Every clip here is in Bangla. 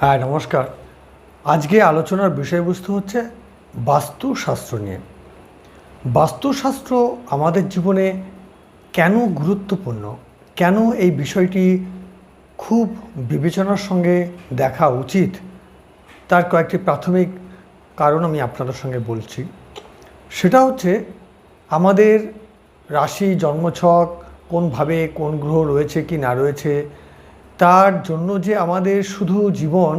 হ্যাঁ নমস্কার। আজকে আলোচনার বিষয়বস্তু হচ্ছে বাস্তুশাস্ত্র নিয়ে। বাস্তুশাস্ত্র আমাদের জীবনে কেন গুরুত্বপূর্ণ? কেন এই বিষয়টি খুব বিবেচনার সঙ্গে দেখা উচিত? তার কয়েকটি প্রাথমিক কারণ আমি আপনাদের সঙ্গে বলছি। সেটা হচ্ছে আমাদের রাশি জন্মছক কোনভাবে কোন গ্রহ রয়েছে কি না রয়েছে তার জন্য যে আমাদের শুধু জীবন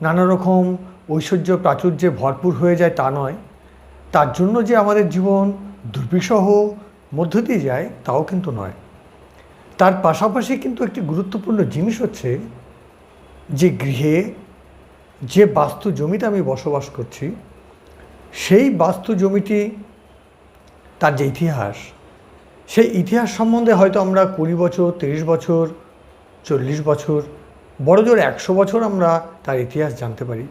নানা রকম ঐশ্বর্য প্রাচুর্যে ভরপুর হয়ে যায় তা নয়, তার জন্য যে আমাদের জীবন দুর্বিষহ মধ্য দিয়ে যায় তাও কিন্তু নয়। তার পাশাপাশি কিন্তু একটি গুরুত্বপূর্ণ জিনিস হচ্ছে যে গৃহে যে বাস্তু জমিতে আমি বসবাস করছি, সেই বাস্তু জমিটি তার যে ইতিহাস, সেই ইতিহাস সম্বন্ধে হয়তো আমরা কুড়ি বছর, তিরিশ বছর চল্লিশ বছর, বড় জোর একশো বছর আমরা তার ইতিহাস জানতে পারি।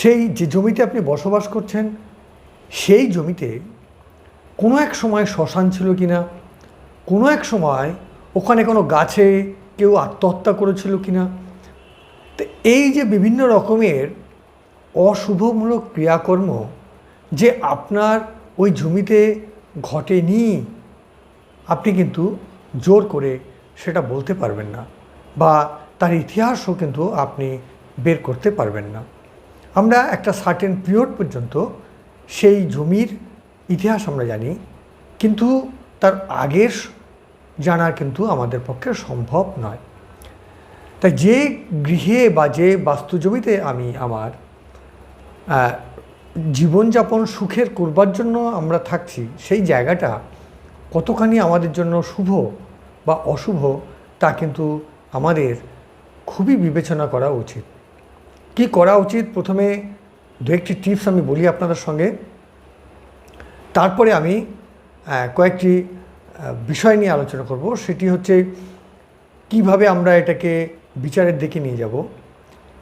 সেই যে জমিতে আপনি বসবাস করছেন, সেই জমিতে কোনো এক সময় শ্মশান ছিল কি না কোনো এক সময় ওখানে কোনো গাছে কেউ আত্মহত্যা করেছিল কি না তো এই যে বিভিন্ন রকমের অশুভমূলক ক্রিয়াকর্ম যে আপনার ওই জমিতে ঘটেনি, আপনি কিন্তু জোর করে সেটা বলতে পারবেন না বা তার ইতিহাসও কিন্তু আপনি বের করতে পারবেন না। আমরা একটা সার্টেন পিরিয়ড পর্যন্ত সেই জমির ইতিহাস আমরা জানি, কিন্তু তার আগের জানা কিন্তু আমাদের পক্ষে সম্ভব নয়। তাই যে গৃহে বা যে বাস্তু জমিতে আমি আমার জীবনযাপন সুখের করবার জন্য আমরা থাকছি, সেই জায়গাটা কতখানি আমাদের জন্য শুভ বা অশুভ, তা কিন্তু আমাদের খুবই বিবেচনা করা উচিত। কি করা উচিত? প্রথমে দু একটি টিপস আমি বলি আপনাদের সঙ্গে। তারপরে আমি কয়েকটি বিষয় নিয়ে আলোচনা করব। সেটি হচ্ছে কীভাবে আমরা এটাকে বিচারের দিকে নিয়ে যাব।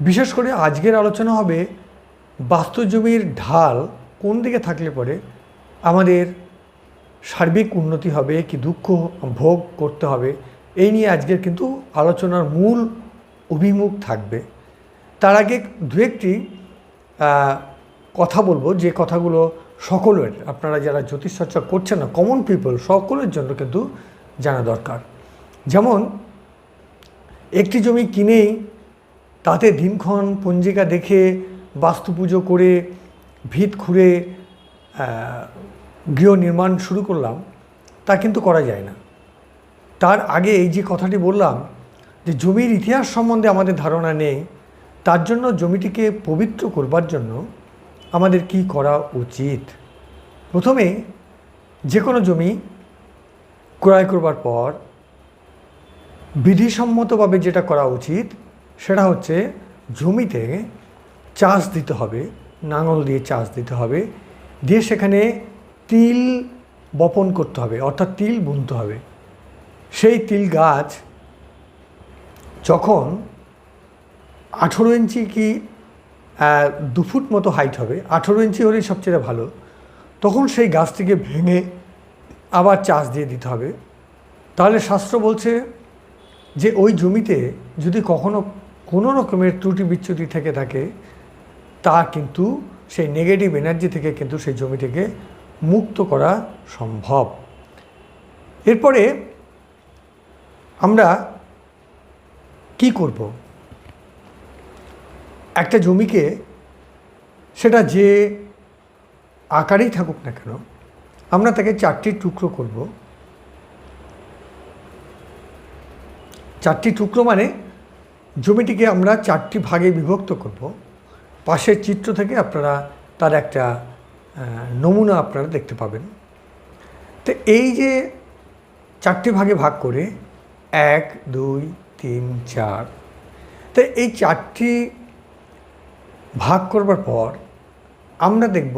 বিশেষ করে আজকের আলোচনা হবে বাস্তু জমির ঢাল কোন দিকে থাকলে পরে আমাদের সার্বিক উন্নতি হবে কি দুঃখ ভোগ করতে হবে, এই নিয়ে আজকের কিন্তু আলোচনার মূল অভিমুখ থাকবে। তার আগে দু একটি কথা বলব যে কথাগুলো সকলের, আপনারা যারা জ্যোতিষচর্চা করছেন না কমন পিপল সকলের জন্য কিন্তু জানা দরকার। যেমন, একটি জমি কিনেই তাতে দিনক্ষণ পঞ্জিকা দেখে বাস্তু পুজো করে, ভিত খুঁড়ে গৃহ নির্মাণ শুরু করলাম, তা কিন্তু করা যায় না। তার আগে এই যে কথাটি বললাম যে জমির ইতিহাস সম্বন্ধে আমাদের ধারণা নেই, তার জন্য জমিটিকে পবিত্র করবার জন্য আমাদের কি করা উচিত? প্রথমে যে কোনো জমি ক্রয় করবার পর বিধিসম্মতভাবে যেটা করা উচিত, সেটা হচ্ছে জমিতে চাষ দিতে হবে, নাঙল দিয়ে চাষ দিতে হবে, দিয়ে সেখানে তিল বপন করতে হবে, অর্থাৎ তিল বুনতে হবে। সেই তিল গাছ যখন আঠেরো ইঞ্চি কি দু ফুট মতো হাইট হবে, আঠেরো ইঞ্চি হলেই সবচেয়ে ভালো, তখন সেই গাছটিকে ভেঙে আবার চাষ দিয়ে দিতে হবে। তাহলে শাস্ত্র বলছে যে ওই জমিতে যদি কখনো কোনো রকমের ত্রুটি বিচ্যুতি থেকে থাকে, তা কিন্তু সেই নেগেটিভ এনার্জি থেকে কিন্তু সেই জমিটিকে মুক্ত করা সম্ভব। এরপরে আমরা কি করব? একটা জমিকে সেটা যে আকারেই থাকুক না কেন, আমরা তাকে চারটি টুকরো করব। চারটি টুকরো মানে জমিটিকে আমরা চারটি ভাগে বিভক্ত করব। পাশের চিত্র থেকে আপনারা তার একটা নমুনা আপনারা দেখতে পাবেন। তো এই যে চারটি ভাগে ভাগ করে এক, দুই, তিন, চার, তো এই চারটি ভাগ করবার পর আমরা দেখব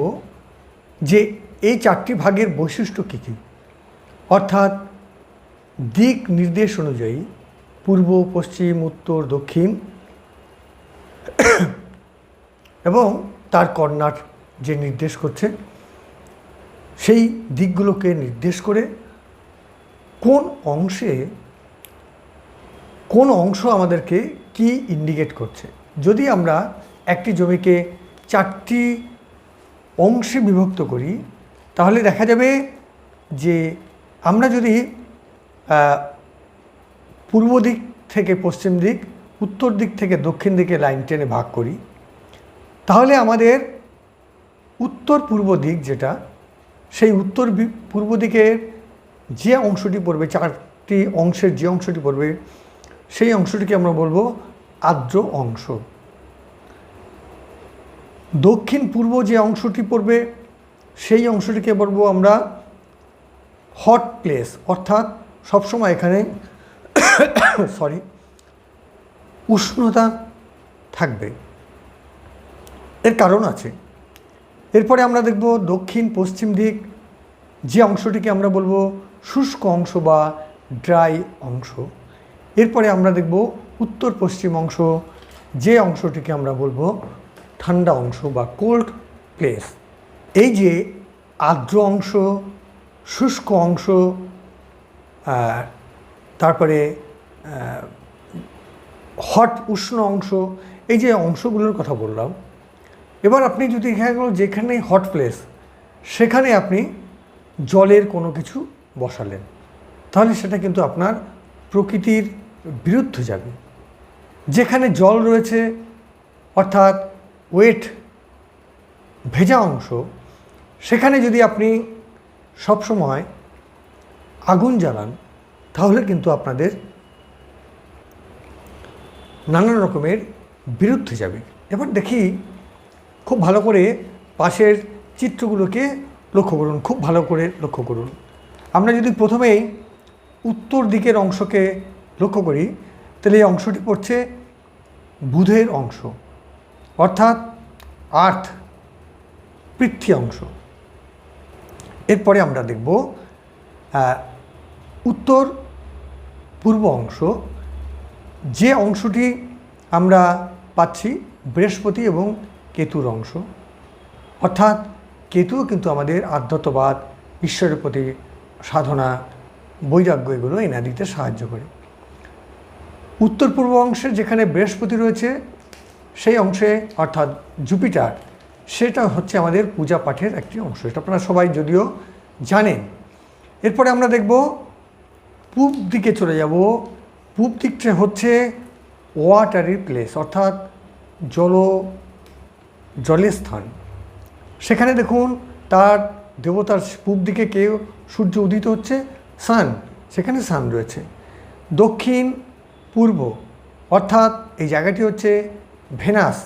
যে এই চারটি ভাগের বৈশিষ্ট্য কী কী? অর্থাৎ দিক নির্দেশ অনুযায়ী পূর্ব, পশ্চিম, উত্তর, দক্ষিণ, এবং তার কর্নার যে নির্দেশ করছে, সেই দিকগুলোকে নির্দেশ করে কোন অংশে, কোন অংশ আমাদেরকে কি ইন্ডিকেট করছে। যদি আমরা একটি জমিকে চারটি অংশে বিভক্ত করি, তাহলে দেখা যাবে যে আমরা যদি পূর্ব দিক থেকে পশ্চিম দিক, উত্তর দিক থেকে দক্ষিণ দিকে লাইন টেনে ভাগ করি, তাহলে আমাদের উত্তর পূর্ব দিক যেটা, সেই উত্তর পূর্ব দিকের যে অংশটি পড়বে, চারটি অংশের যে অংশটি পড়বে, সেই অংশটিকে আমরা বলব আর্দ্র অংশ। দক্ষিণ পূর্ব যে অংশটি পড়বে, সেই অংশটিকে বলব আমরা হট প্লেস অর্থাৎ সবসময় এখানে সরি উষ্ণতা থাকবে। এর কারণ আছে। এরপরে আমরা দেখব দক্ষিণ, পশ্চিম দিক। যে অংশটিকে আমরা বলব শুষ্ক অংশ বা ড্রাই অংশ। এরপরে আমরা দেখব উত্তর পশ্চিম অংশ। যে অংশটিকে আমরা বলব ঠান্ডা অংশ বা কোল্ড প্লেস এই যে আর্দ্র অংশ, শুষ্ক অংশ তারপরে হট উষ্ণ অংশ, এই যে অংশগুলোর কথা বললাম এবার আপনি যদি এখানে যেখানে হট প্লেস সেখানে আপনি জলের কোনো কিছু বসালেন, তাহলে সেটা কিন্তু আপনার প্রকৃতির বিরুদ্ধে যাবে। যেখানে জল রয়েছে, অর্থাৎ ওয়েট ভেজা অংশ, সেখানে যদি আপনি সবসময় আগুন জ্বালান, তাহলে কিন্তু আপনাদের নানান রকমের বিরুদ্ধে যাবে। এবার দেখি খুব ভালো করে পাশের চিত্রগুলোকে লক্ষ্য করুন, খুব ভালো করে লক্ষ্য করুন। আমরা যদি প্রথমেই উত্তর দিকের অংশকে লক্ষ্য করি, তাহলে এই অংশটি পড়ছে বুধের অংশ, অর্থাৎ আর্থ, পৃথ্বী অংশ। এরপরে আমরা দেখব উত্তর পূর্ব অংশ। যে অংশটি আমরা পাচ্ছি বৃহস্পতি এবং কেতুর অংশ। অর্থাৎ কেতুও কিন্তু আমাদের আধ্যাত্মবাদ, ঈশ্বরের প্রতি সাধনা, বৈরাগ্য এগুলো এনে দিতে সাহায্য করে। উত্তর পূর্ব অংশে যেখানে বৃহস্পতি রয়েছে, সেই অংশে অর্থাৎ জুপিটার, সেটা হচ্ছে আমাদের পূজা পাঠের একটি অংশ। এটা আপনারা সবাই যদিও জানেন। এরপরে আমরা দেখব পূব দিকে চলে যাব। পূব দিকটা হচ্ছে ওয়াটারি প্লেস, অর্থাৎ জল জলের স্থান। সেখানে দেখুন তার দেবতার পূব দিকে কেউ সূর্য উদিত হচ্ছে সান সেখানে সান রয়েছে। দক্ষিণ, পূর্ব, অর্থাৎ এই জায়গাটি হচ্ছে ভেনাস,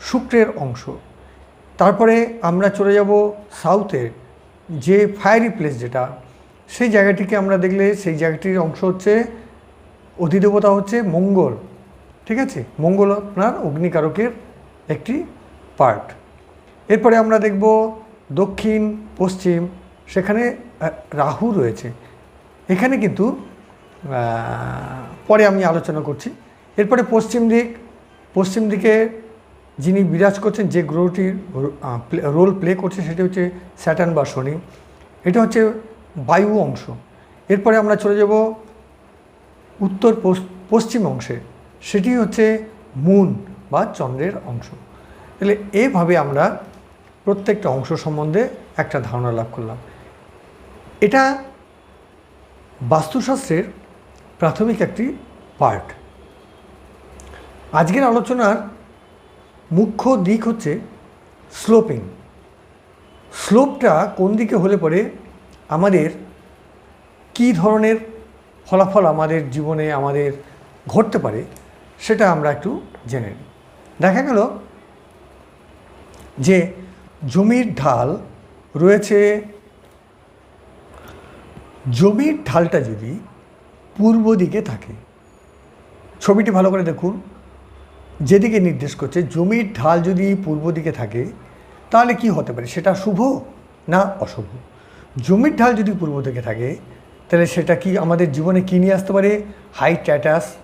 শুক্রের অংশ। তারপরে আমরা চলে যাব সাউথের যে ফায়ারি প্লেস যেটা, সেই জায়গাটিকে আমরা দেখলে সেই জায়গাটির অংশ হচ্ছে, অধিদেবতা হচ্ছে মঙ্গল, ঠিক আছে? মঙ্গল আপনার অগ্নিকারকের একটি পার্ট এরপরে আমরা দেখব দক্ষিণ, পশ্চিম, সেখানে রাহু রয়েছে। এখানে কিন্তু পরে আমি আলোচনা করছি। এরপরে পশ্চিম দিক, পশ্চিম দিকে যিনি বিরাজ করছেন, যে গ্রহটির রোল প্লে করছে, সেটি হচ্ছে স্যাটার্ন বা শনি। এটা হচ্ছে বায়ু অংশ। এরপরে আমরা চলে যাব উত্তর পশ্চিম অংশে। সেটি হচ্ছে মুন বা চন্দ্রের অংশ। তাহলে এভাবে আমরা প্রত্যেকটা অংশ সম্বন্ধে একটা ধারণা লাভ করলাম। এটা বাস্তুশাস্ত্রের প্রাথমিক একটি পার্ট। আজকের আলোচনার মুখ্য দিক হচ্ছে স্লোপিং। স্লোপটা কোন দিকে হলে পরে আমাদের কী ধরনের ফলাফল আমাদের জীবনে আমাদের ঘটতে পারে সেটা আমরা একটু জেনে নিই। দেখা গেল যে জমির ঢাল রয়েছে, জমির ঢালটা যদি পূর্ব দিকে থাকে, ছবিটি ভালো করে দেখুন, যেদিকে নির্দেশ করছে, জমির ঢাল যদি পূর্ব দিকে থাকে, তাহলে কি হতে পারে? সেটা শুভ না অশুভ? জমির ঢাল যদি পূর্ব দিকে থাকে, তাহলে সেটা কি আমাদের জীবনে কী নিয়ে আসতে পারে? হাই স্ট্যাটাস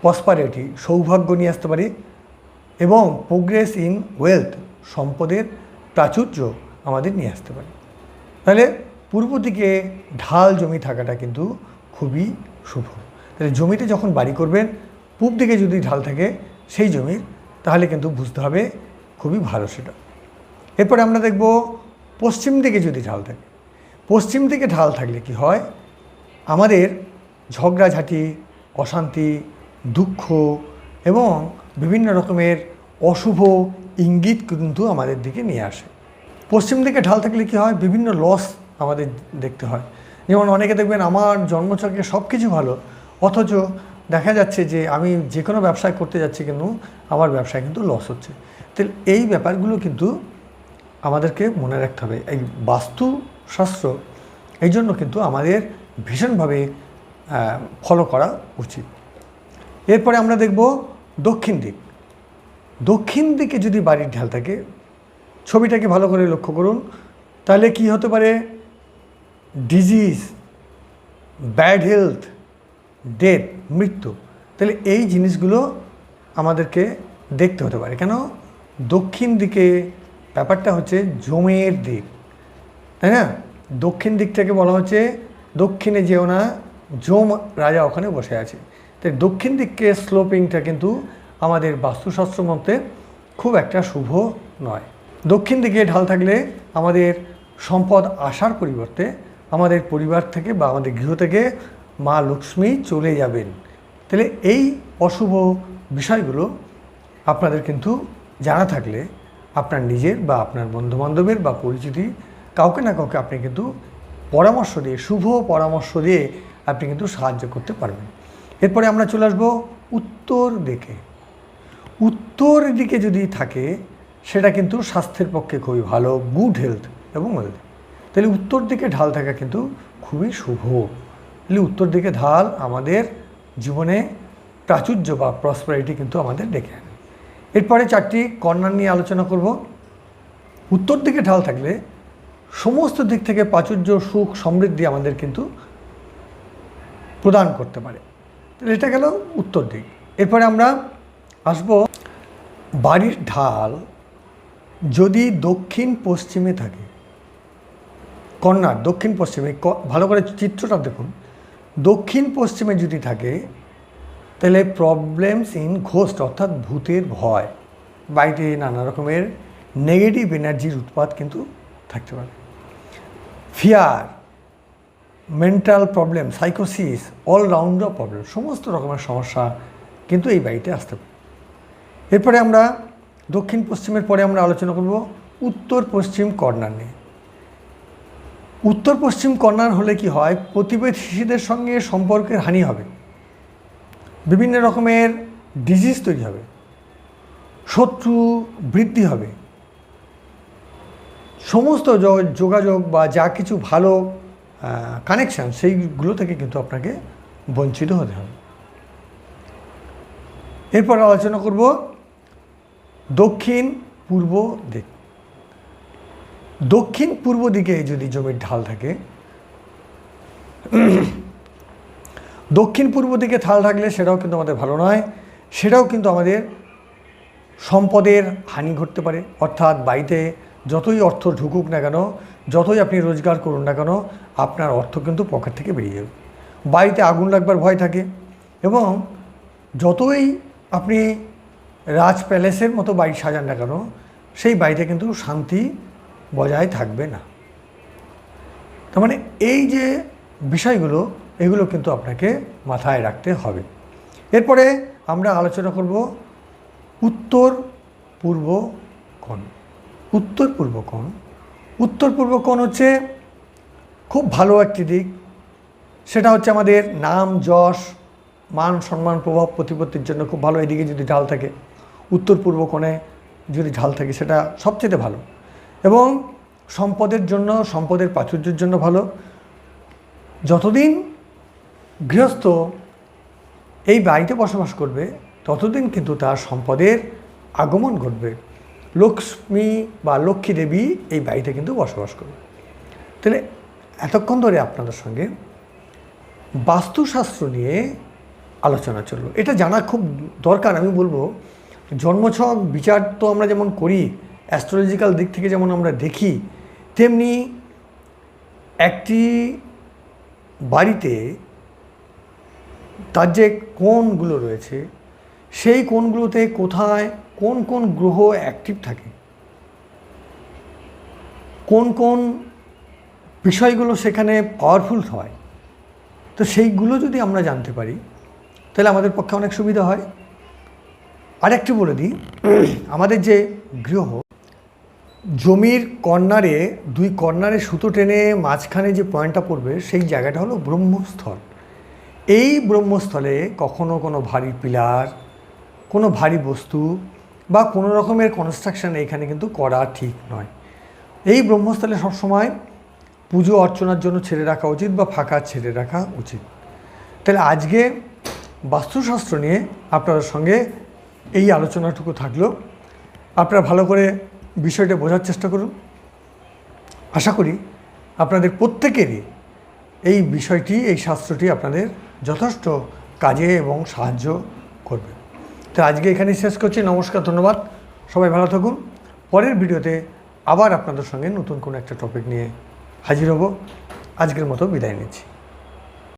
প্রসপারিটি সৌভাগ্য নিয়ে আসতে পারে। এবং প্রোগ্রেস ইন ওয়েলথ সম্পদের প্রাচুর্য আমাদের নিয়ে আসতে পারে। তাহলে পূর্ব দিকে ঢাল জমি থাকাটা কিন্তু খুবই শুভ। তাহলে জমিতে যখন বাড়ি করবেন, পূব দিকে যদি ঢাল থাকে সেই জমির, তাহলে কিন্তু বুঝতে হবে খুবই ভালো সেটা। এরপরে আমরা দেখব পশ্চিম দিকে যদি ঢাল থাকে। পশ্চিম দিকে ঢাল থাকলে কি হয়? আমাদের ঝগড়াঝাঁটি, অশান্তি, দুঃখ এবং বিভিন্ন রকমের অশুভ ইঙ্গিত কিন্তু আমাদের দিকে নিয়ে আসে। পশ্চিম দিকে ঢাল থাকলে কি হয়? বিভিন্ন লস আমাদের দেখতে হয়। যেমন অনেকে দেখবেন আমার জন্মচক্রে সব কিছু ভালো, অথচ দেখা যাচ্ছে যে আমি যে কোনো ব্যবসায় করতে যাচ্ছি কিন্তু আমার ব্যবসায় কিন্তু লস হচ্ছে। তাহলে এই ব্যাপারগুলো কিন্তু আমাদেরকে মনে রাখতে হবে। এই বাস্তুশাস্ত্র, এই জন্য কিন্তু আমাদের ভীষণভাবে ফলো করা উচিত। এরপরে আমরা দেখব দক্ষিণ দিক। দক্ষিণ দিকে যদি বাড়ির ঢাল থাকে, ছবিটাকে ভালো করে লক্ষ্য করুন, তাহলে কি হতে পারে? ডিজিজ ব্যাড হেলথ ডেথ মৃত্যু। তাহলে এই জিনিসগুলো আমাদেরকে দেখতে হতে পারে। কেন? দক্ষিণ দিকে ব্যাপারটা হচ্ছে জমের দিক। তাই না? দক্ষিণ দিকটাকে বলা হচ্ছে দক্ষিণে যেও না, জম রাজা ওখানে বসে আছে। তাই দক্ষিণ দিককে স্লোপিংটা কিন্তু আমাদের বাস্তুশাস্ত্র মতে খুব একটা শুভ নয়। দক্ষিণ দিকে ঢাল থাকলে আমাদের সম্পদ আসার পরিবর্তে আমাদের পরিবার থেকে বা আমাদের গৃহ থেকে মা লক্ষ্মী চলে যাবেন। তাহলে এই অশুভ বিষয়গুলো আপনাদের কিন্তু জানা থাকলে আপনার নিজের বা আপনার বন্ধুবান্ধবের বা পরিচিতি কাউকে না কাউকে আপনি কিন্তু পরামর্শ দিয়ে, শুভ পরামর্শ দিয়ে আপনি কিন্তু সাহায্য করতে পারবেন। এরপরে আমরা চলে আসব উত্তর দিকে। উত্তর দিকে যদি থাকে, সেটা কিন্তু স্বাস্থ্যের পক্ষে খুবই ভালো গুড হেলথ এবং ওয়েলথ তাহলে উত্তর দিকে ঢাল থাকা কিন্তু খুবই শুভ। তাহলে উত্তর দিকে ঢাল আমাদের জীবনে প্রাচুর্য বা প্রসপারিটি কিন্তু আমাদের ডেকে আনে। এরপরে চারটি কর্নার নিয়ে আলোচনা করব। উত্তর দিকে ঢাল থাকলে সমস্ত দিক থেকে প্রাচুর্য, সুখ, সমৃদ্ধি আমাদের কিন্তু প্রদান করতে পারে। এটা গেল উত্তর দিক। এরপরে আমরা আসব বাড়ির ঢাল যদি দক্ষিণ পশ্চিমে থাকে কর্নার দক্ষিণ পশ্চিমে ভালো করে চিত্রটা দেখুন। দক্ষিণ পশ্চিমে যদি থাকে, তাহলে প্রবলেমস ইন ঘোস্ট অর্থাৎ ভূতের ভয়, বাড়িতে নানা রকমের নেগেটিভ এনার্জির উৎপাদ কিন্তু থাকতে পারে। ফিয়ার মেন্টাল প্রবলেম সাইকোসিস অলরাউন্ডার প্রবলেম সমস্ত রকমের সমস্যা কিন্তু এই বাড়িতে আসতে পারে। এরপরে আমরা দক্ষিণ পশ্চিমের পরে আমরা আলোচনা করব উত্তর পশ্চিম কর্নার নিয়ে। উত্তর পশ্চিম কর্নার হলে কি হয় প্রতিবেশীদের সঙ্গে সম্পর্কের হানি হবে। বিভিন্ন রকমের ডিজিজ তৈরি হবে। শত্রু বৃদ্ধি হবে। সমস্ত যোগাযোগ বা যা কিছু ভালো কানেকশান সেইগুলো থেকে কিন্তু আপনাকে বঞ্চিত হতে হবে। এরপর আলোচনা করব দক্ষিণ পূর্ব দিক। দক্ষিণ পূর্ব দিকে যদি জমির ঢাল থাকে, দক্ষিণ পূর্ব দিকে ঢাল থাকলে সেটাও কিন্তু আমাদের ভালো নয়, সেটাও কিন্তু আমাদের সম্পদের হানি ঘটতে পারে। অর্থাৎ বাড়িতে যতই অর্থ ঢুকুক না কেন যতই আপনি রোজগার করুন না কেন, আপনার অর্থ কিন্তু পকেট থেকে বেরিয়ে যাবে। বাড়িতে আগুন লাগবার ভয় থাকে এবং যতই আপনি রাজ প্যালেসের মতো বাড়ি সাজান না কেন, সেই বাড়িতে কিন্তু শান্তি বজায় থাকবে না। তার মানে এই যে বিষয়গুলো, এগুলো কিন্তু আপনাকে মাথায় রাখতে হবে। এরপরে আমরা আলোচনা করব উত্তর পূর্ব কোণ। উত্তর পূর্ব কোণ উত্তর পূর্ব কোণ হচ্ছে খুব ভালো একটি দিক। সেটা হচ্ছে আমাদের নাম, যশ, মান, সম্মান, প্রভাব প্রতিপত্তির জন্য খুব ভালো এদিকে যদি ঢাল থাকে। উত্তর পূর্ব কোণে যদি ঢাল থাকে সেটা সবচেয়ে ভালো। এবং সম্পদের জন্য, সম্পদের প্রাচুর্যের জন্য ভালো। যতদিন গৃহস্থ এই বাড়িতে বসবাস করবে, ততদিন কিন্তু তার সম্পদের আগমন ঘটবে। লক্ষ্মী বা লক্ষ্মী দেবী এই বাড়িতে কিন্তু বসবাস করবে। তাহলে এতক্ষণ ধরে আপনাদের সঙ্গে বাস্তুশাস্ত্র নিয়ে আলোচনা চলল। এটা জানা খুব দরকার, আমি বলব। জন্মছক বিচার তো আমরা যেমন করি অ্যাস্ট্রোলজিক্যাল দিক থেকে যেমন আমরা দেখি, তেমনি একটি বাড়িতে তার যে কোণগুলো রয়েছে, সেই কোণগুলোতে কোথায় কোন কোন গ্রহ অ্যাক্টিভ থাকে? কোন কোন বিষয়গুলো সেখানে পাওয়ারফুল হয়? তো সেইগুলো যদি আমরা জানতে পারি, তাহলে আমাদের পক্ষে অনেক সুবিধা হয়। আরেকটু বলে দিই, আমাদের যে গৃহ জমির কর্নারে, দুই কর্নারে সুতো টেনে মাঝখানে যে পয়েন্টটা পড়বে, সেই জায়গাটা হলো ব্রহ্মস্থল। এই ব্রহ্মস্থলে কখনো কোনো ভারী পিলার, কোনো ভারী বস্তু বা কোনো রকমের কনস্ট্রাকশন এখানে কিন্তু করা ঠিক নয়। এই ব্রহ্মস্থলে সবসময় পুজো অর্চনার জন্য ছেড়ে রাখা উচিত বা ফাঁকা ছেড়ে রাখা উচিত। তাহলে আজকে বাস্তুশাস্ত্র নিয়ে আপনাদের সঙ্গে এই আলোচনাটুকু থাকল। আপনারা ভালো করে বিষয়টা বোঝার চেষ্টা করুন। আশা করি আপনাদের প্রত্যেকেরই এই বিষয়টি, এই শাস্ত্রটি আপনাদের যথেষ্ট কাজে এবং সাহায্য করবে। তো আজকে এখানেই শেষ করছি। নমস্কার, ধন্যবাদ। সবাই ভালো থাকুন। পরের ভিডিওতে আবার আপনাদের সঙ্গে নতুন কোনো একটা টপিক নিয়ে হাজির হব। আজকের মতো বিদায় নিচ্ছি।